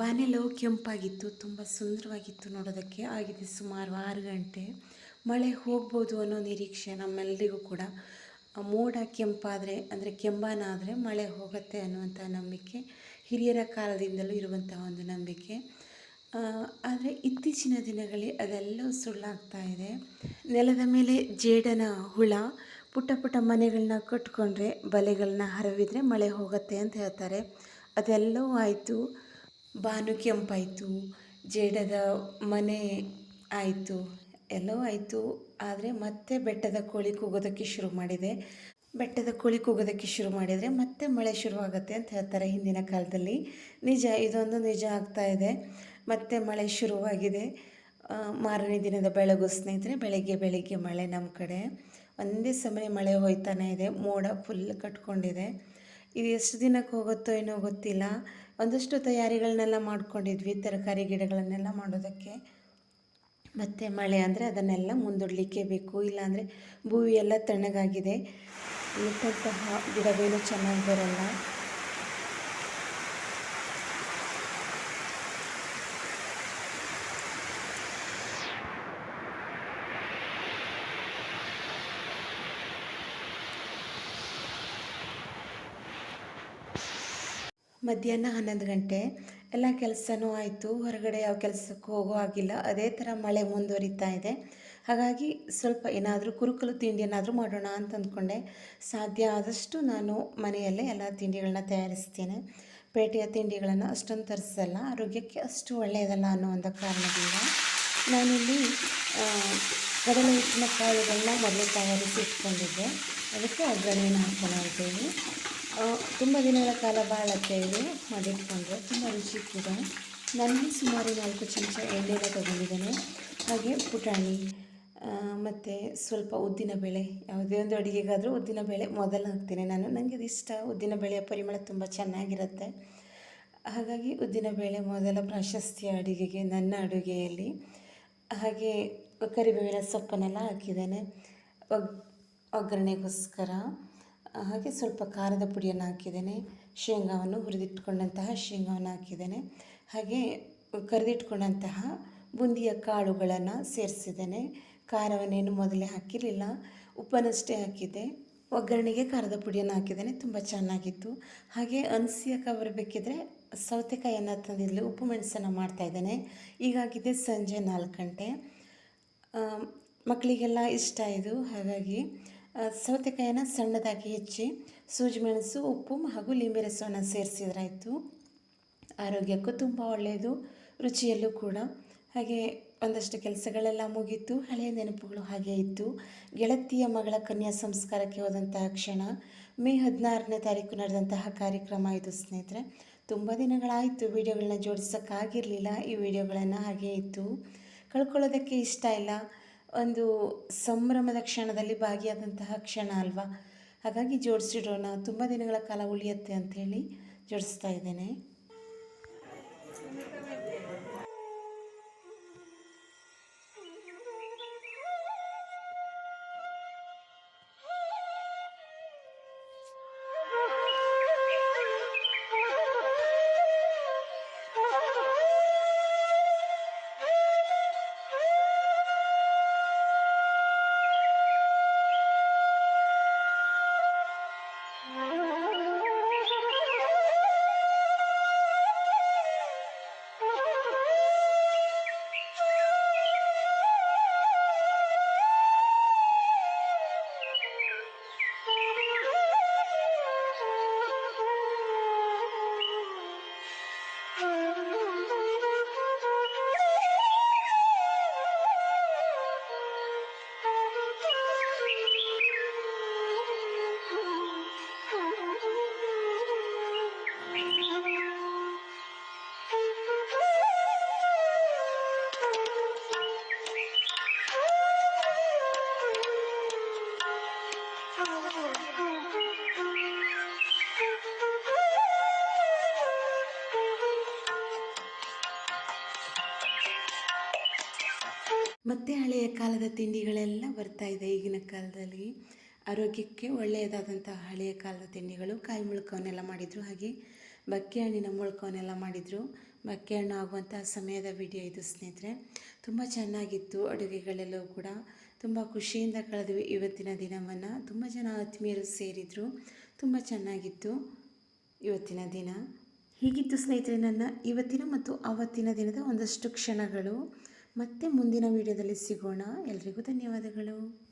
ಬಾನೆಲ್ಲವೂ ಕೆಂಪಾಗಿತ್ತು, ತುಂಬ ಸುಂದರವಾಗಿತ್ತು ನೋಡೋದಕ್ಕೆ. ಆಗಿದೆ ಸುಮಾರು ಆರು ಗಂಟೆ. ಮಳೆ ಹೋಗ್ಬೋದು ಅನ್ನೋ ನಿರೀಕ್ಷೆ ನಮ್ಮೆಲ್ಲರಿಗೂ ಕೂಡ. ಮೋಡ ಕೆಂಪಾದರೆ, ಅಂದರೆ ಕೆಂಬಾನ ಆದರೆ ಮಳೆ ಹೋಗುತ್ತೆ ಅನ್ನುವಂಥ ನಂಬಿಕೆ, ಹಿರಿಯರ ಕಾಲದಿಂದಲೂ ಇರುವಂತಹ ಒಂದು ನಂಬಿಕೆ. ಆದರೆ ಇತ್ತೀಚಿನ ದಿನಗಳಲ್ಲಿ ಅದೆಲ್ಲವೂ ಸುಳ್ಳಾಗ್ತಾ ಇದೆ. ನೆಲದ ಮೇಲೆ ಜೇಡನ ಹುಳ, ಪುಟ್ಟ ಪುಟ್ಟ ಮನೆಗಳನ್ನ ಕಟ್ಕೊಂಡ್ರೆ ಬಲೆಗಳನ್ನ ಹರವಿದ್ರೆ ಮಳೆ ಹೋಗುತ್ತೆ ಅಂತ ಹೇಳ್ತಾರೆ. ಅದೆಲ್ಲವೂ ಆಯಿತು. ಬಾನು ಕೆಂಪಾಯಿತು, ಜೇಡದ ಮನೆ ಆಯಿತು, ಎಲ್ಲವೂ ಆಯಿತು. ಆದರೆ ಮತ್ತೆ ಬೆಟ್ಟದ ಕೋಳಿ ಕೂಗೋದಕ್ಕೆ ಶುರು ಮಾಡಿದೆ. ಬೆಟ್ಟದ ಕೋಳಿ ಕೂಗೋದಕ್ಕೆ ಶುರು ಮಾಡಿದರೆ ಮತ್ತೆ ಮಳೆ ಶುರುವಾಗುತ್ತೆ ಅಂತ ಹೇಳ್ತಾರೆ ಹಿಂದಿನ ಕಾಲದಲ್ಲಿ. ನಿಜ, ಇದೊಂದು ನಿಜ ಆಗ್ತಾ ಇದೆ. ಮತ್ತೆ ಮಳೆ ಶುರುವಾಗಿದೆ. ಮಾರನೇ ದಿನದ ಬೆಳಗು ಸ್ನೇಹಿತರೆ, ಬೆಳಗ್ಗೆ ಬೆಳಗ್ಗೆ ಮಳೆ ನಮ್ಮ ಕಡೆ. ಒಂದೇ ಸಮಯ ಮಳೆ ಹೋಯ್ತಾನೆ ಇದೆ. ಮೋಡ ಫುಲ್ ಕಟ್ಕೊಂಡಿದೆ. ಇದು ಎಷ್ಟು ದಿನಕ್ಕೆ ಹೋಗುತ್ತೋ ಏನೋ ಗೊತ್ತಿಲ್ಲ. ಒಂದಷ್ಟು ತಯಾರಿಗಳನ್ನೆಲ್ಲ ಮಾಡ್ಕೊಂಡಿದ್ವಿ, ತರಕಾರಿ ಗಿಡಗಳನ್ನೆಲ್ಲ ಮಾಡೋದಕ್ಕೆ. ಮತ್ತು ಮಳೆ ಅಂದರೆ ಅದನ್ನೆಲ್ಲ ಮುಂದೂಡಲಿಕ್ಕೆ ಬೇಕು, ಇಲ್ಲಾಂದರೆ ಭೂಮಿ ಎಲ್ಲ ತಣ್ಣಗಾಗಿದೆ. ಇಟ್ಟಂತಹ ಗಿಡಗಳು ಚೆನ್ನಾಗಿ ಬರಲ್ಲ. ಮಧ್ಯಾಹ್ನ ಹನ್ನೊಂದು ಗಂಟೆ, ಎಲ್ಲ ಕೆಲಸನೂ ಆಯಿತು. ಹೊರಗಡೆ ಯಾವ ಕೆಲಸಕ್ಕೂ ಹೋಗೋ ಆಗಿಲ್ಲ ಅದೇ ಥರ ಮಳೆ ಮುಂದುವರಿತಾ ಇದೆ. ಹಾಗಾಗಿ ಸ್ವಲ್ಪ ಏನಾದರೂ ಕುರುಕಲು ತಿಂಡಿಯನ್ನಾದರೂ ಮಾಡೋಣ ಅಂತ ಅಂದ್ಕೊಂಡೆ. ಸಾಧ್ಯ ಆದಷ್ಟು ನಾನು ಮನೆಯಲ್ಲೇ ಎಲ್ಲ ತಿಂಡಿಗಳನ್ನ ತಯಾರಿಸ್ತೇನೆ. ಪೇಟೆಯ ತಿಂಡಿಗಳನ್ನು ಅಷ್ಟೊಂದು ತರಿಸಲ್ಲ. ಆರೋಗ್ಯಕ್ಕೆ ಅಷ್ಟು ಒಳ್ಳೆಯದಲ್ಲ ಅನ್ನೋ ಒಂದು ಕಾರಣದಿಂದ ನಾನಿಲ್ಲಿ ಕಡಲೆ ಹಿಟ್ಟಿನ ಕಾಳುಗಳನ್ನ ಮೊದಲು ತಯಾರಿಸಿ ಇಟ್ಕೊಂಡಿದ್ದೆ. ಅದಕ್ಕೆ ಒಗ್ಗರಣೆನ ಹಾಕೋಣ ತುಂಬ ದಿನಗಳ ಕಾಲ ಬಾಳತ್ತೆ ಇದು, ಮಾಡಿಟ್ಕೊಂಡ್ರೆ ತುಂಬ ರುಚಿ ಕೂಡ. ನನಗೆ ಸುಮಾರು ನಾಲ್ಕು ಚಮಚ ಎಣ್ಣೆನ ತೊಗೊಂಡಿದ್ದೇನೆ. ಹಾಗೆ ಪುಟಾಣಿ ಮತ್ತು ಸ್ವಲ್ಪ ಉದ್ದಿನ ಬೇಳೆ, ಯಾವುದೇ ಒಂದು ಅಡುಗೆಗಾದರೂ ಉದ್ದಿನ ಬೇಳೆ ಮೊದಲು ಹಾಕ್ತೀನಿ ನಾನು. ನನಗೆ ಇದು ಇಷ್ಟ, ಉದ್ದಿನ ಬೇಳೆಯ ಪರಿಮಳ ತುಂಬ ಚೆನ್ನಾಗಿರುತ್ತೆ. ಹಾಗಾಗಿ ಉದ್ದಿನ ಬೇಳೆ ಮೊದಲ ಪ್ರಾಶಸ್ತ್ಯ ಅಡುಗೆಗೆ, ನನ್ನ ಅಡುಗೆಯಲ್ಲಿ. ಹಾಗೆ ಕರಿಬೇವಿನ ಸೊಪ್ಪನ್ನೆಲ್ಲ ಹಾಕಿದ್ದೇನೆ. ಒಗ್, ಒಗ್ಗರಣೆಗೋಸ್ಕರ. ಹಾಗೆ ಸ್ವಲ್ಪ ಖಾರದ ಪುಡಿಯನ್ನು ಹಾಕಿದ್ದೇನೆ. ಶೇಂಗಾವನ್ನು ಹುರಿದಿಟ್ಕೊಂಡಂತಹ ಶೇಂಗಾವನ್ನು ಹಾಕಿದ್ದೇನೆ. ಹಾಗೆ ಕರೆದಿಟ್ಕೊಂಡಂತಹ ಬುಂದಿಯ ಕಾಳುಗಳನ್ನು ಸೇರಿಸಿದ್ದೇನೆ. ಖಾರವನ್ನೇನು ಮೊದಲೇ ಹಾಕಿರಲಿಲ್ಲ, ಉಪ್ಪನ್ನಷ್ಟೇ ಹಾಕಿದ್ದೆ. ಒಗ್ಗರಣೆಗೆ ಖಾರದ ಪುಡಿಯನ್ನು ಹಾಕಿದ್ದೇನೆ, ತುಂಬ ಚೆನ್ನಾಗಿತ್ತು. ಹಾಗೆ ಅನಿಸಿಯಕ್ಕೆ ಬರಬೇಕಿದ್ರೆ ಸೌತೆಕಾಯಿಯನ್ನು ತಂದಿದ್ಲು ಉಪ್ಪು ಮೆಣಸನ್ನು ಮಾಡ್ತಾಯಿದ್ದೇನೆ ಈಗಾಗಿದೆ ಸಂಜೆ ನಾಲ್ಕು ಗಂಟೆ. ಮಕ್ಕಳಿಗೆಲ್ಲ ಇಷ್ಟ ಇದು. ಹಾಗಾಗಿ ಸೌತೆಕಾಯಿನ ಸಣ್ಣದಾಗಿ ಹೆಚ್ಚಿ ಸೂಜಿ ಮೆಣಸು ಉಪ್ಪು ಹಾಗೂ ಲಿಂಬೆ ರಸವನ್ನು ಸೇರಿಸಿದ್ರಾಯಿತು. ಆರೋಗ್ಯಕ್ಕೂ ತುಂಬ ಒಳ್ಳೆಯದು, ರುಚಿಯಲ್ಲೂ ಕೂಡ. ಹಾಗೆ ಒಂದಷ್ಟು ಕೆಲಸಗಳೆಲ್ಲ ಮುಗೀತು, ಹಳೆಯ ನೆನಪುಗಳು ಹಾಗೆ ಇತ್ತು ಗೆಳತಿಯ ಮಗಳ ಕನ್ಯಾ ಸಂಸ್ಕಾರಕ್ಕೆ ಹೋದಂತಹ ಕ್ಷಣ, ಮೇ ಹದಿನಾರನೇ ತಾರೀಕು ನಡೆದಂತಹ ಕಾರ್ಯಕ್ರಮ ಇದು, ಸ್ನೇಹಿತರೆ. ತುಂಬ ದಿನಗಳಾಯಿತು ವಿಡಿಯೋಗಳನ್ನ ಜೋಡಿಸೋಕ್ಕಾಗಿರಲಿಲ್ಲ, ಈ ವಿಡಿಯೋಗಳನ್ನು ಹಾಗೆ ಇತ್ತು ಕಳ್ಕೊಳ್ಳೋದಕ್ಕೆ ಇಷ್ಟ ಇಲ್ಲ. ಒಂದು ಸಂಭ್ರಮದ ಕ್ಷಣದಲ್ಲಿ ಭಾಗಿಯಾದಂತಹ ಕ್ಷಣ ಅಲ್ವಾ? ಹಾಗಾಗಿ ಜೋಡಿಸಿಡೋಣ. ತುಂಬ ದಿನಗಳ ಕಾಲ ಉಳಿಯುತ್ತೆ ಅಂಥೇಳಿ ಜೋಡಿಸ್ತಾ ಇದ್ದೇನೆ. ಮತ್ತೆ ಹಳೆಯ ಕಾಲದ ತಿಂಡಿಗಳೆಲ್ಲ ಬರ್ತಾ ಇದೆ ಈಗಿನ ಕಾಲದಲ್ಲಿ. ಆರೋಗ್ಯಕ್ಕೆ ಒಳ್ಳೆಯದಾದಂತಹ ಹಳೆಯ ಕಾಲದ ತಿಂಡಿಗಳು, ಕಾಯಿ ಮುಳ್ಕವನ್ನೆಲ್ಲ ಮಾಡಿದರು ಹಾಗೆ ಬಕ್ಕೆ ಹಣ್ಣಿನ ಮುಳ್ಕವನ್ನೆಲ್ಲ ಮಾಡಿದರು. ಬಕ್ಕೆ ಹಣ್ಣು ಆಗುವಂಥ ಸಮಯದ ವಿಡಿಯೋ ಇದು, ಸ್ನೇಹಿತರೆ. ತುಂಬ ಚೆನ್ನಾಗಿತ್ತು ಅಡುಗೆಗಳೆಲ್ಲವೂ ಕೂಡ. ತುಂಬ ಖುಷಿಯಿಂದ ಕಳೆದ್ವಿ ಇವತ್ತಿನ ದಿನವನ್ನು. ತುಂಬ ಜನ ಆತ್ಮೀಯರು ಸೇರಿದರು. ತುಂಬ ಚೆನ್ನಾಗಿತ್ತು ಇವತ್ತಿನ ದಿನ. ಹೀಗಿತ್ತು ಸ್ನೇಹಿತರೆ, ನನ್ನ ಇವತ್ತಿನ ಮತ್ತು ಆವತ್ತಿನ ದಿನದ ಒಂದಷ್ಟು ಕ್ಷಣಗಳು. ಮತ್ತೆ ಮುಂದಿನ ವಿಡಿಯೋದಲ್ಲಿ ಸಿಗೋಣ. ಎಲ್ರಿಗೂ ಧನ್ಯವಾದಗಳು.